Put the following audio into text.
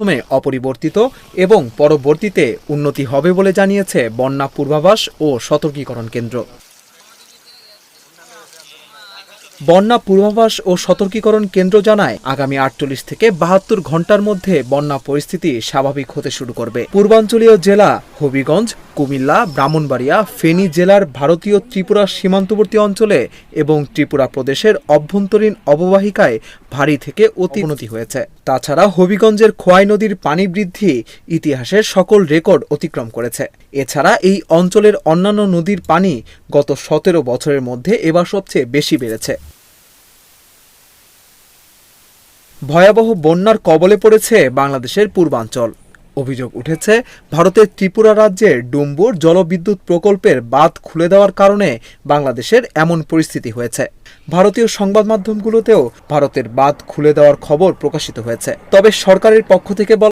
প্রথমে অপরিবর্তিত এবং পরবর্তীতে উন্নতি হবে বলে জানিয়েছে বন্যা পূর্বাভাস ও সতর্কীকরণ কেন্দ্র। বন্যা পূর্বাভাস ও সতর্কীকরণ কেন্দ্র জানায়, আগামী আটচল্লিশ থেকে বাহাত্তর ঘণ্টার মধ্যে বন্যা পরিস্থিতি স্বাভাবিক হতে শুরু করবে। পূর্বাঞ্চলীয় জেলা হবিগঞ্জ, কুমিল্লা, ব্রাহ্মণবাড়িয়া, ফেনী জেলার ভারতীয় ত্রিপুরা সীমান্তবর্তী অঞ্চলে এবং ত্রিপুরা প্রদেশের অভ্যন্তরীণ অববাহিকায় ভারী থেকে অতি উন্নতি হয়েছে। তাছাড়া হবিগঞ্জের খোয়াই নদীর পানি বৃদ্ধি ইতিহাসের সকল রেকর্ড অতিক্রম করেছে। এছাড়া এই অঞ্চলের অন্যান্য নদীর পানি গত সতেরো বছরের মধ্যে এবার সবচেয়ে বেশি বেড়েছে। ভয়াবহ বন্যার কবলে পড়েছে বাংলাদেশের পূর্বাঞ্চল। অভিযোগ উঠেছে, ভারতের ত্রিপুরা রাজ্যের ডুম্বুর জলবিদ্যুৎ প্রকল্পের বাঁধ খুলে দেওয়ার কারণে বাংলাদেশের এমন পরিস্থিতি হয়েছে। ভারতীয় সংবাদ মাধ্যমগুলোতেও ভারতের বাঁধ খুলে দেওয়ার খবর প্রকাশিত হয়েছে। তবে সরকারের পক্ষ থেকে